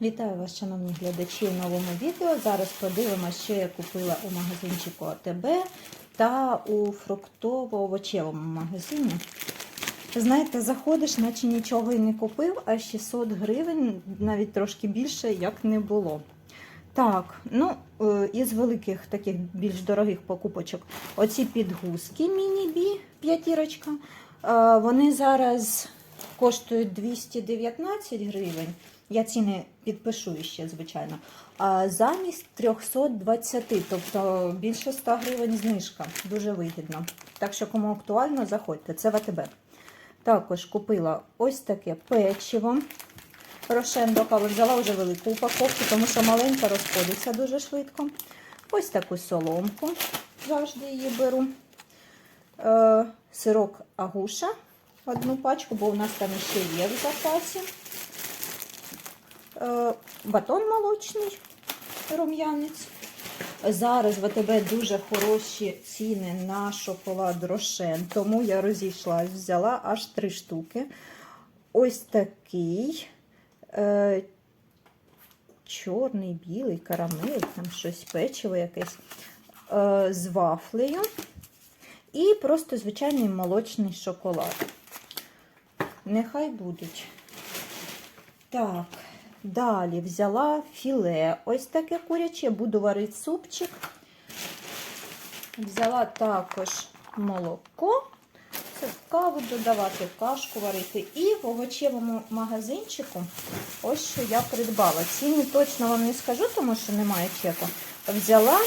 Вітаю вас, шановні глядачі, в новому відео. Зараз подивимося, що я купила у магазинчику АТБ та у фруктово-овочевому магазині. Знаєте, заходиш, наче нічого і не купив, а 600 гривень, навіть трошки більше, як не було. Так, ну, е, із великих таких більш дорогих покупочок, оці підгузки міні-бі, п'ятірочка, е, вони зараз коштують 219 гривень. Я ціни підпишу ще, звичайно. А замість 320, тобто більше 100 гривень знижка. Дуже вигідно. Так що, кому актуально, заходьте. Це в АТБ. Також купила ось таке печиво. Рошен до кави взяла вже велику упаковку, тому що маленька розходиться дуже швидко. Ось таку соломку. Завжди її беру. Е, сирок агуша. Одну пачку, бо у нас там ще є в запасі. Е, батон молочний, рум'янець. Зараз в АТБ дуже хороші ціни на шоколад Рошен, тому я розійшлась, взяла аж три штуки. Ось такий е, чорний, білий, карамель, там щось печиво якесь е, з вафлею. І просто звичайний молочний шоколад. Нехай будуть. Так, далі взяла філе. Ось таке куряче, буду варити супчик. Взяла також молоко. Це каву додавати, кашку варити. І в овочевому магазинчику ось що я придбала. Ціни точно вам не скажу, тому що немає чеку. Взяла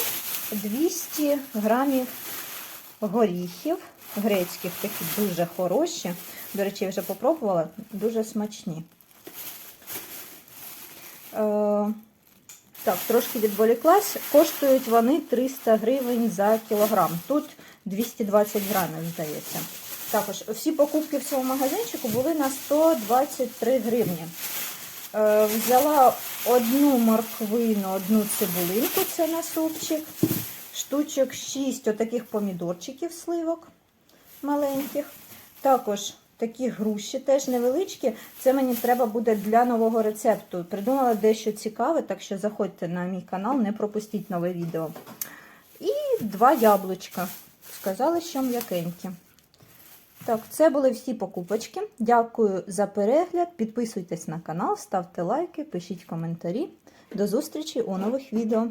200 грамів горіхів грецьких, такі дуже хороші. До речі, я вже попробувала, дуже смачні. Е, так, трошки відволіклась. Коштують вони 300 гривень за кілограм. Тут 220 грамів, здається. Також всі покупки в цьому магазинчику були на 123 гривні. Е, взяла одну морквину, одну цибулинку, це на супчик. Штучок 6 отаких помідорчиків сливок маленьких. Також такі груші теж невеличкі. Це мені треба буде для нового рецепту. Придумала дещо цікаве, так що заходьте на мій канал, не пропустіть нове відео. І два яблучка. Сказали, що м'якенькі. Так, це були всі покупочки. Дякую за перегляд. Підписуйтесь на канал, ставте лайки, пишіть коментарі. До зустрічі у нових відео.